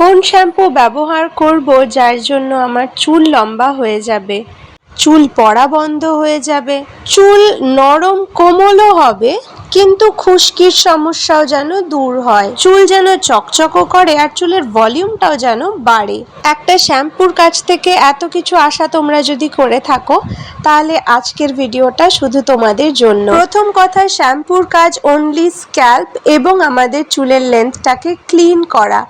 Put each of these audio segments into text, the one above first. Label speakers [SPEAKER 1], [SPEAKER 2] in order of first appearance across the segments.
[SPEAKER 1] কোন শ্যাম্পু ব্যবহার করব, যার জন্য আমার চুল লম্বা হয়ে যাবে? চুল পড়া বন্ধ হয়ে যাবে। চুল নরম কোমলও হবে, কিন্তু খুশকির সমস্যাও যেন দূর হয়। চুল যেন চকচকও করে আর চুলের ভলিউমটাও যেন বাড়ে। একটা শ্যাম্পুর কাছ থেকে এত কিছু আশা তোমরা যদি করে থাকো, তাহলে আজকের ভিডিওটা শুধু তোমাদের জন্য। প্রথম কথা, শ্যাম্পুর কাজ অনলি স্ক্যাল্প এবং আমাদের চুলের লেন্থটাকে ক্লিন করা।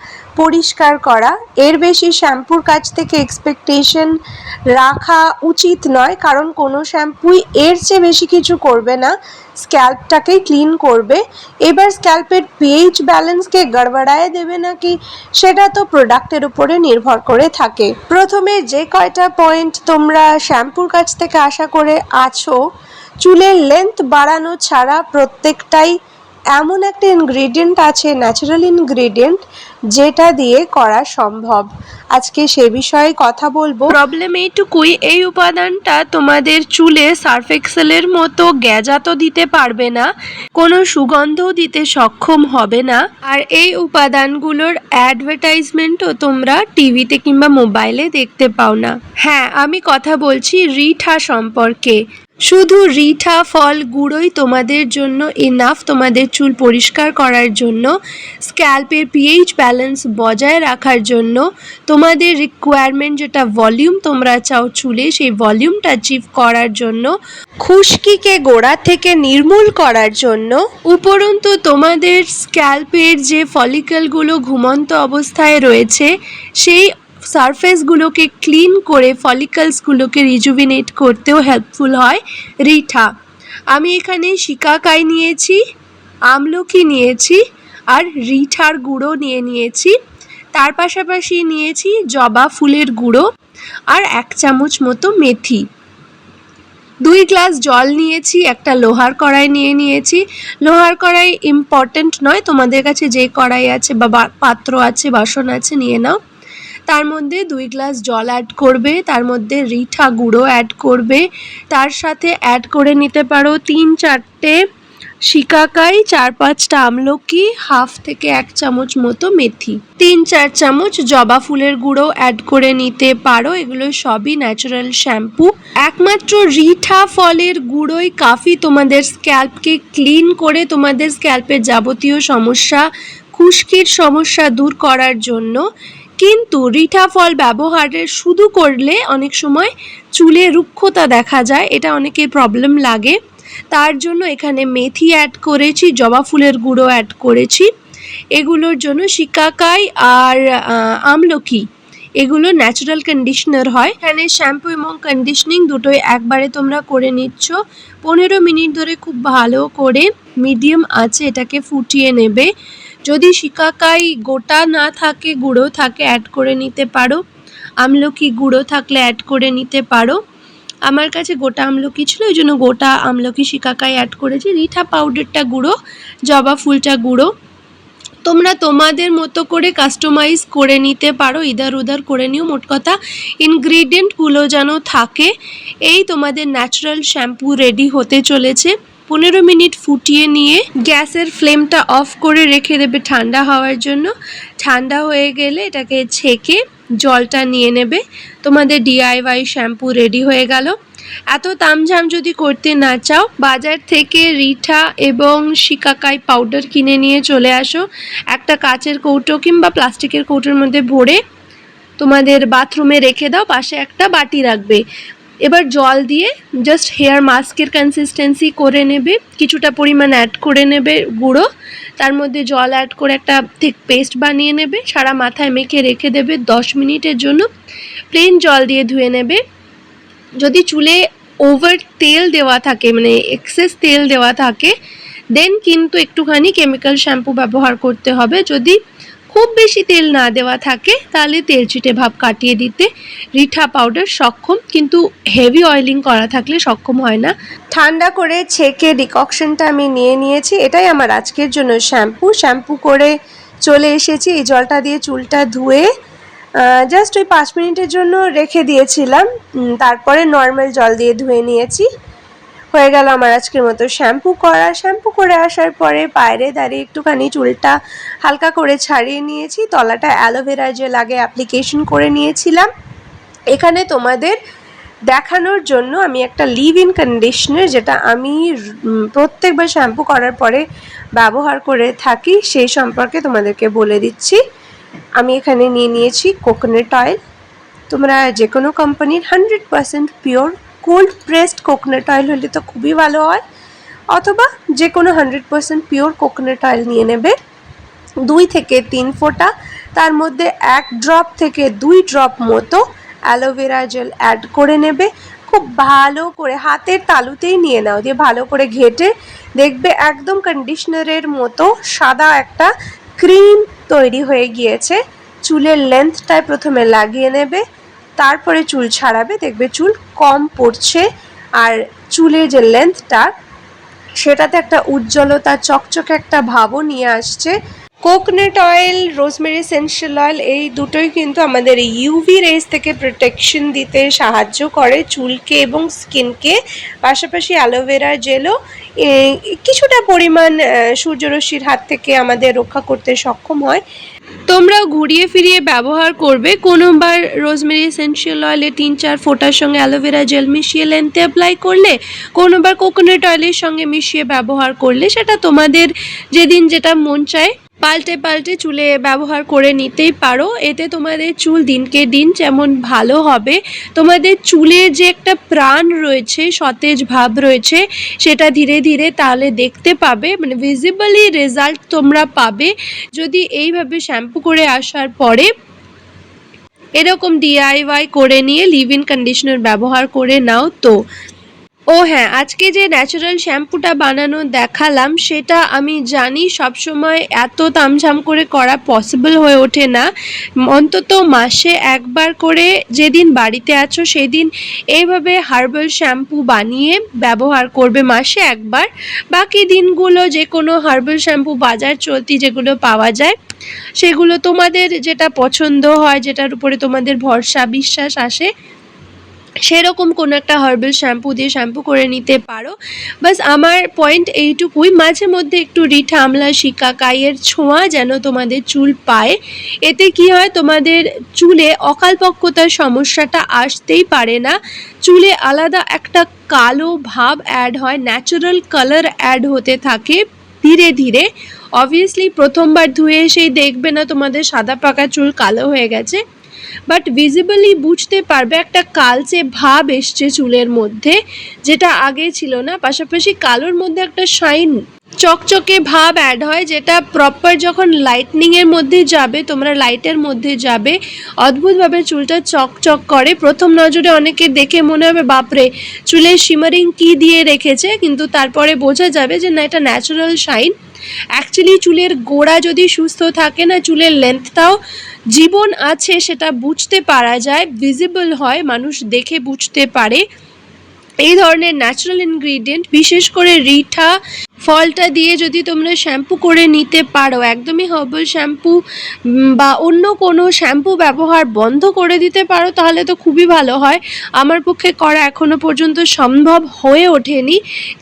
[SPEAKER 1] পরিষ্কার করা। এর বেশি শ্যাম্পুর কাছ থেকে এক্সপেকটেশন রাখা উচিত নয়, কারণ কোনো শ্যাম্পুই এর চেয়ে বেশি কিছু করবে না। স্ক্যাল্পটাকেই ক্লিন করবে। এবার স্ক্যাল্পের পিএইচ ব্যালেন্সকে গড়বড়ায় দেবে নাকি, সেটা তো প্রোডাক্টের উপরে নির্ভর করে থাকে। প্রথমে যে কয়টা পয়েন্ট তোমরা শ্যাম্পুর কাছ থেকে আশা করে আছো, চুলের লেন্থ বাড়ানো ছাড়া প্রত্যেকটাই এমন একটা ইনগ্রিডিয়েন্ট আছে ন্যাচারাল ইনগ্রিডিয়েন্ট যেটা দিয়ে করা সম্ভব। আজকে সে বিষয়ে কথা বলব। প্রবলেম এইটুকুই, এই উপাদানটা তোমাদের চুলে সার্ফ এক্সেলের মতো গ্যাজা তো দিতে পারবে না, কোনো সুগন্ধও দিতে সক্ষম হবে না। আর এই উপাদানগুলোর অ্যাডভার্টাইজমেন্টও তোমরা টিভিতে কিংবা মোবাইলে দেখতে পাও না। হ্যাঁ আমি কথা বলছি রিঠা সম্পর্কে। শুধু রিঠা ফল গুঁড়োই তোমাদের জন্য এনাফ তোমাদের চুল পরিষ্কার করার জন্য, স্ক্যাল্পের পিএইচ ব্যালেন্স বজায় রাখার জন্য, তোমাদের রিকোয়ারমেন্ট যেটা ভলিউম তোমরা চাও চুলে, সেই ভলিউমটা অ্যাচিভ করার জন্য, খুশকিকে গোড়া থেকে নির্মূল করার জন্য, উপরন্তু তোমাদের স্ক্যাল্পের যে ফলিকলগুলো ঘুমন্ত অবস্থায় রয়েছে, সেই সারফেসগুলোকে ক্লিন করে ফলিকলসগুলোকে রিজুভিনেট করতেও হেল্পফুল হয়। রিঠা, আমি এখানে শিকাকাই নিয়েছি, আমলকি নিয়েছি আর রিঠার গুঁড়ো নিয়ে নিয়েছি। তার পাশাপাশি নিয়েছি জবা ফুলের গুঁড়ো আর এক চামচ মতো মেথি। দুই গ্লাস জল নিয়েছি, একটা লোহার কড়াই নিয়ে নিয়েছি। লোহার কড়াই ইম্পর্ট্যান্ট নয়, তোমাদের কাছে যে কড়াই আছে বা বা- পাত্র আছে, বাসন আছে, নিয়ে নাও। তার মধ্যে দুই গ্লাস জল অ্যাড করবে, তার মধ্যে রিঠা গুঁড়ো অ্যাড করবে, তার সাথে অ্যাড করে নিতে পারো তিন চারটে শিকাকাই, চার পাঁচটা আমলকি, হাফ থেকে এক চামচ মতো মেথি। তিন চার চামচ জবা ফুলের গুঁড়ো অ্যাড করে নিতে পারো, এগুলো সবই ন্যাচারাল শ্যাম্পু একমাত্র রিঠা ফলের গুঁড়োই কাফি তোমাদের স্ক্যাল্পকে ক্লিন করে তোমাদের স্ক্যাল্পের যাবতীয় সমস্যা, খুশকির সমস্যা দূর করার জন্য। কিন্তু রিঠা ফল ব্যবহারের শুধু করলে অনেক সময় চুলে রুক্ষতা দেখা যায়, এটা অনেকের প্রবলেম লাগে। তার জন্য এখানে মেথি অ্যাড করেছি, জবা ফুলের গুঁড়ো অ্যাড করেছি। এগুলোর জন্য শিকাকাই আর আমলকি, এগুলো ন্যাচারাল কন্ডিশনার হয়। এখানে শ্যাম্পু এবং কন্ডিশনিং দুটোই একবারে তোমরা করে নিচ্ছ। পনেরো মিনিট ধরে খুব ভালো করে মিডিয়াম আছে এটাকে ফুটিয়ে নেবে। যদি শিকাকাই গোটা না থাকে, গুঁড়ো থাকে অ্যাড করে নিতে পারো। আমলকি গুঁড়ো থাকলে অ্যাড করে নিতে পারো। আমার কাছে গোটা আমলকি ছিল ওই জন্য গোটা আমলকি শিকাকাই অ্যাড করেছি। রিঠা পাউডারটা গুঁড়ো, জবা ফুলটা গুঁড়ো। তোমরা তোমাদের মতো করে কাস্টমাইজ করে নিতে পারো, ইধার উদার করে নিও, মোট কথা ইনগ্রিডিয়েন্টগুলো যেন থাকে। এই তোমাদের ন্যাচারাল শ্যাম্পু রেডি হতে চলেছে। পনেরো মিনিট ফুটিয়ে নিয়ে গ্যাসের ফ্লেমটা অফ করে রেখে দেবে ঠান্ডা হওয়ার জন্য। ঠান্ডা হয়ে গেলে এটাকে ছেঁকে জলটা নিয়ে নেবে। তোমাদের ডিআইওয়াই শ্যাম্পু রেডি হয়ে গেল। এত তামঝাম যদি করতে না চাও, বাজার থেকে রিঠা এবং শিকাকাই পাউডার কিনে নিয়ে চলে আসো। একটা কাচের কৌটো কিংবা প্লাস্টিকের কৌটোর মধ্যে ভরে তোমাদের বাথরুমে রেখে দাও, পাশে একটা বাটি রাখবে। এবার জল দিয়ে জাস্ট হেয়ার মাস্কের কনসিস্টেন্সি করে নেবে, কিছুটা পরিমাণ অ্যাড করে নেবে গুঁড়ো, তার মধ্যে জল অ্যাড করে একটা ঠিক পেস্ট বানিয়ে নেবে, সারা মাথায় মেখে রেখে দেবে দশ মিনিটের জন্য প্লেন জল দিয়ে ধুয়ে নেবে। যদি চুলে ওভার তেল দেওয়া থাকে মানে এক্সেস তেল দেওয়া থাকে দেন কিন্তু একটুখানি কেমিক্যাল শ্যাম্পু ব্যবহার করতে হবে। যদি খুব বেশি তেল না দেওয়া থাকে, তাহলে তেল চিটে ভাব কাটিয়ে দিতে রিঠা পাউডার সক্ষম, কিন্তু হেভি অয়েলিং করা থাকলে সক্ষম হয় না। ঠান্ডা করে ছেঁকে ডিককশনটা আমি নিয়ে নিয়েছি, এটাই আমার আজকের জন্য শ্যাম্পু শ্যাম্পু করে চলে এসেছি, এই জলটা দিয়ে চুলটা ধুয়ে জাস্ট ওই পাঁচ মিনিটের জন্য রেখে দিয়েছিলাম তারপরে নর্মাল জল দিয়ে ধুয়ে নিয়েছি। হয়ে গেল আমার আজকের মতো শ্যাম্পু করা। শ্যাম্পু করে আসার পরে বাইরে দাঁড়িয়ে একটুখানি চুলটা হালকা করে ছাড়িয়ে নিয়েছি। তলাটা অ্যালোভেরা জেল আগে অ্যাপ্লিকেশন করে নিয়েছিলাম। এখানে তোমাদের দেখানোর জন্য আমি একটা লিভ ইন কন্ডিশনার যেটা আমি প্রত্যেকবার শ্যাম্পু করার পরে ব্যবহার করে থাকি, সেই সম্পর্কে তোমাদেরকে বলে দিচ্ছি। আমি এখানে নিয়ে নিয়েছি কোকোনাট অয়েল তোমরা যে কোনো কোম্পানির hundred percent pure cold pressed coconut oil হলে তো খুবই ভালো হয়। অথবা যে কোনো hundred percent pure coconut oil নিয়ে নেবে। দুই থেকে তিন ফোঁটা, তার মধ্যে এক ড্রপ থেকে দুই ড্রপ মতো অ্যালোভেরা জেল অ্যাড করে নেবে। খুব ভালো করে হাতের তালুতেই নিয়ে নাও, দিয়ে ভালো করে ঘেটে দেখবে একদম কন্ডিশনারের মতো সাদা একটা ক্রিম তৈরি হয়ে গিয়েছে। চুলের লেন্থটায় প্রথমে লাগিয়ে নেবে। তারপরে চুল ছাড়াবে, দেখবে চুল কম পড়ছে আর চুলের যে লেন্থটা সেটাতে একটা উজ্জ্বলতা, চকচকে একটা ভাবও নিয়ে আসছে। Coconut oil rosemary essential oil এই দুটোই কিন্তু আমাদের ইউভি রেস থেকে প্রোটেকশন দিতে সাহায্য করে চুলকে এবং স্কিনকে পাশাপাশি অ্যালোভেরা জেলও কিছুটা পরিমাণ সূর্যরশ্মির হাত থেকে আমাদের রক্ষা করতে সক্ষম হয়। তোমরাও ঘুরিয়ে ফিরিয়ে ব্যবহার করবে। কোনোবার রোজমেরি এসেন্সিয়াল অয়েলে তিন চার ফোটার সঙ্গে অ্যালোভেরা জেল মিশিয়ে লেন্থে অ্যাপ্লাই করলে, কোনোবার কোকোনাট অয়েলের সঙ্গে মিশিয়ে ব্যবহার করলে, সেটা তোমাদের যেদিন যেটা মন চায়। পাল্টে পাল্টে চুলে ব্যবহার করে নিতেই পারো। এতে তোমাদের চুল দিনকে দিন যেমন ভালো হবে, তোমাদের চুলে যে একটা প্রাণ রয়েছে, সতেজ ভাব রয়েছে, সেটা ধীরে ধীরে তাহলে দেখতে পাবে মানে ভিজিবলি রেজাল্ট তোমরা পাবে। যদি এইভাবে শ্যাম্পু করে আসার পরে এরকম ডিআইওয়াই করে নিয়ে লিভ ইন কন্ডিশনার ব্যবহার করে নাও তো। ও হ্যাঁ আজকে যে ন্যাচারাল শ্যাম্পুটা বানানো দেখালাম, সেটা আমি জানি সবসময় এত তামঝাম করে করা পসিবল হয়ে ওঠে না। অন্তত মাসে একবার করে যেদিন বাড়িতে আছো, সেদিন এইভাবে হার্বাল শ্যাম্পু বানিয়ে ব্যবহার করবে মাসে একবার। বাকি দিনগুলো যে কোনো হার্বাল শ্যাম্পু বাজার চলতি যেগুলো পাওয়া যায়, সেগুলো তোমাদের যেটা পছন্দ হয়, যেটার উপরে তোমাদের ভরসা, বিশ্বাস আসে সেরকম কোনো একটা হার্বাল শ্যাম্পু দিয়ে শ্যাম্পু করে নিতে পারো। বাস আমার পয়েন্ট এইটুকুই। মাঝে মধ্যে একটু রিঠা, আমলা, শিকা, কাইয়ের ছোঁয়া যেন তোমাদের চুল পায়। এতে কি হয়, তোমাদের চুলে অকালপক্কতার সমস্যাটা আসতেই পারে না। চুলে আলাদা একটা কালো ভাব অ্যাড হয় ন্যাচারাল কালার অ্যাড হতে থাকে ধীরে ধীরে। অবভিয়াসলি প্রথমবার ধুয়ে এসেই দেখবে না তোমাদের সাদা পাকা চুল কালো হয়ে গেছে। বাট ভিজিবলি বুঝতে পারবে একটা কালচে ভাব এসছে চুলের মধ্যে, যেটা আগে ছিল না। পাশাপাশি কালোর মধ্যে একটা শাইন চকচকে ভাব অ্যাড হয়, যেটা প্রপার যখন লাইটনিংয়ের মধ্যে যাবে, তোমরা লাইটের মধ্যে যাবে, অদ্ভুতভাবে চুলটা চকচক করে। প্রথম নজরে অনেকে দেখে মনে হবে, বাপরে, চুলের শিমারিং কি দিয়ে রেখেছে? কিন্তু তারপরে বোঝা যাবে যে না, এটা ন্যাচারাল শাইন অ্যাকচুয়ালি চুলের গোড়া যদি সুস্থ থাকে না, চুলের লেন্থটাও জীবন আছে সেটা বুঝতে পারা যায় ভিজিবল হয়, মানুষ দেখে বুঝতে পারে। এই ধরনের ন্যাচারাল ইনগ্রিডিয়েন্ট বিশেষ করে রিঠা, ফলটা দিয়ে যদি তোমরা শ্যাম্পু করে নিতে পারো, একদমই হার্বাল শ্যাম্পু বা অন্য কোনো শ্যাম্পু ব্যবহার বন্ধ করে দিতে পারো, তাহলে তো খুবই ভালো হয়। আমার পক্ষে করা এখনও পর্যন্ত সম্ভব হয়ে ওঠেনি।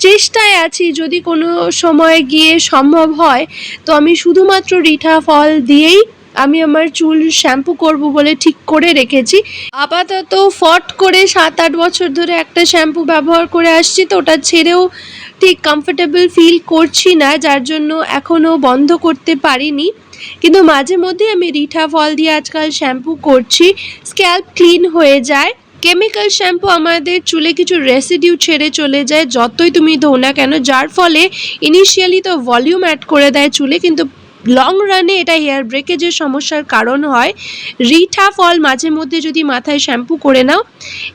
[SPEAKER 1] চেষ্টায় আছি, যদি কোনো সময় গিয়ে সম্ভব হয়, তো আমি শুধুমাত্র রিঠা, ফল দিয়েই আমি আমার চুল শ্যাম্পু করব বলে ঠিক করে রেখেছি। আপাতত ফট করে সাত আট বছর ধরে একটা শ্যাম্পু ব্যবহার করে আসছি তো, ওটা ছেড়েও ঠিক কমফোর্টেবল ফিল করছি না, যার জন্য এখনও বন্ধ করতে পারিনি। কিন্তু মাঝে মধ্যে আমি রিঠা ফল দিয়ে আজকাল শ্যাম্পু করছি স্ক্যাল্প ক্লিন হয়ে যায়। কেমিক্যাল শ্যাম্পু আমাদের চুলে কিছু রেসিডিউ ছেড়ে চলে যায়, যতই তুমি ধো না কেন, যার ফলে ইনিশিয়ালি তো ভলিউম অ্যাড করে দেয় চুলে, কিন্তু লং রানে এটা হেয়ার ব্রেকেজের সমস্যার কারণ হয়, রিঠা ফল মাঝে মধ্যে যদি মাথায় শ্যাম্পু করে নাও,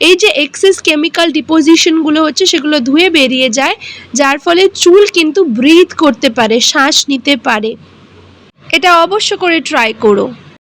[SPEAKER 1] এই যে এক্সেস কেমিক্যাল ডিপোজিশনগুলো হচ্ছে সেগুলো ধুয়ে বেরিয়ে যায়, যার ফলে চুল কিন্তু ব্রিথ করতে পারে, শ্বাস নিতে পারে। এটা অবশ্য করে ট্রাই করো।